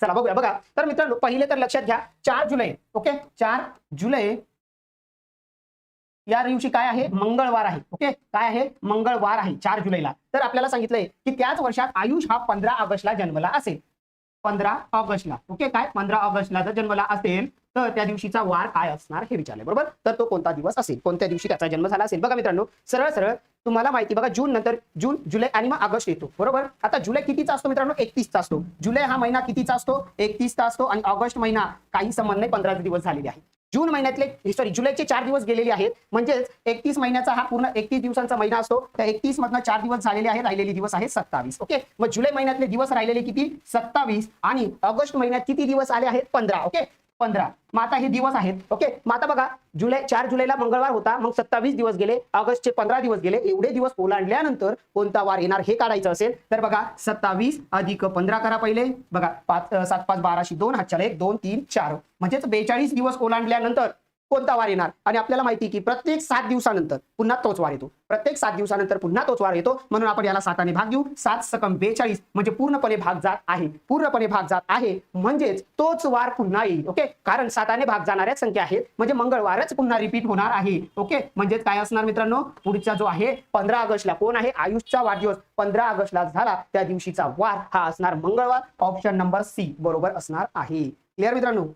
चला बघूया बघा. तर मित्रांनो पहिले तर लक्षात घ्या चार जुलै ओके? चार जुलै या दिवशी काय आहे? मंगळवार आहे ओके? काय आहे? मंगळवार आहे चार जुलैला. तर आपल्याला सांगितलंय की त्याच वर्षात आयुष हा पंधरा ऑगस्टला जन्मला असेल. पंधरा ऑगस्टला ओके? काय? पंधरा ऑगस्टला जर जन्मला असेल तर त्या दिवशीचा वार काय असणार हे विचारले बरोबर? तर तो कोणता दिवस असेल? कोणत्या दिवशी त्याचा जन्म झाला असेल? बघा मित्रांनो सरळ सरळ तुम्हाला माहिती बघा जून नंतर जून जुलै आणि मग ऑगस्ट येतो. बरोबर? आता जुलै कितीचा असतो मित्रांनो? एकतीसचा असतो. जुलै हा महिना कितीचा असतो? एकतीसचा असतो आणि ऑगस्ट महिना काही संबंध नाही पंधरा दिवस झालेले आहे जून महिन्यातले सॉरी जुलैचे चार दिवस गेलेले आहेत. म्हणजेच एकतीस महिन्याचा हा पूर्ण एकतीस दिवसांचा महिना असतो. त्या एकतीस मधनं चार दिवस झालेले आहेत राहिलेले दिवस आहेत सत्तावीस. ओके? मग जुलै महिन्यातले दिवस राहिलेले किती? सत्तावीस. आणि ऑगस्ट महिन्यात किती दिवस आले आहेत? पंधरा. ओके? पंधरा. मग आता हे दिवस आहेत. ओके? मग आता बघा जुलै चार जुलैला मंगळवार होता. मग सत्तावीस दिवस गेले. ऑगस्टचे पंधरा दिवस गेले. एवढे दिवस ओलांडल्यानंतर कोणता वार येणार हे काढायचं असेल तर बघा सत्तावीस अधिक पंधरा करा पहिले. बघा पाच सात पाच बाराशे दोन हातच्याला एक दोन तीन चार. म्हणजेच बेचाळीस दिवस ओलांडल्यानंतर कोणता वार येणार? आणि आपल्याला माहिती की प्रत्येक सात दिवसानंतर पुन्हा तोच वार येतो. प्रत्येक सात दिवसानंतर पुन्हा तोच वार येतो. म्हणून आपण याला साताने भाग देऊ. सात सकम बेचाळीस म्हणजे पूर्णपणे भाग जात आहे. पूर्णपणे भाग जात आहे. म्हणजेच तोच वार पुन्हा येईल. ओके? कारण साताने भाग जाणाऱ्या संख्या आहेत. म्हणजे मंगळवारच पुन्हा रिपीट होणार आहे. ओके? म्हणजेच काय असणार मित्रांनो? पुढचा जो आहे पंधरा ऑगस्टला. कोण आहे? आयुषचा वाढदिवस. पंधरा ऑगस्टला झाला. त्या दिवशीचा वार हा असणार मंगळवार. ऑप्शन नंबर सी बरोबर असणार आहे. क्लिअर मित्रांनो?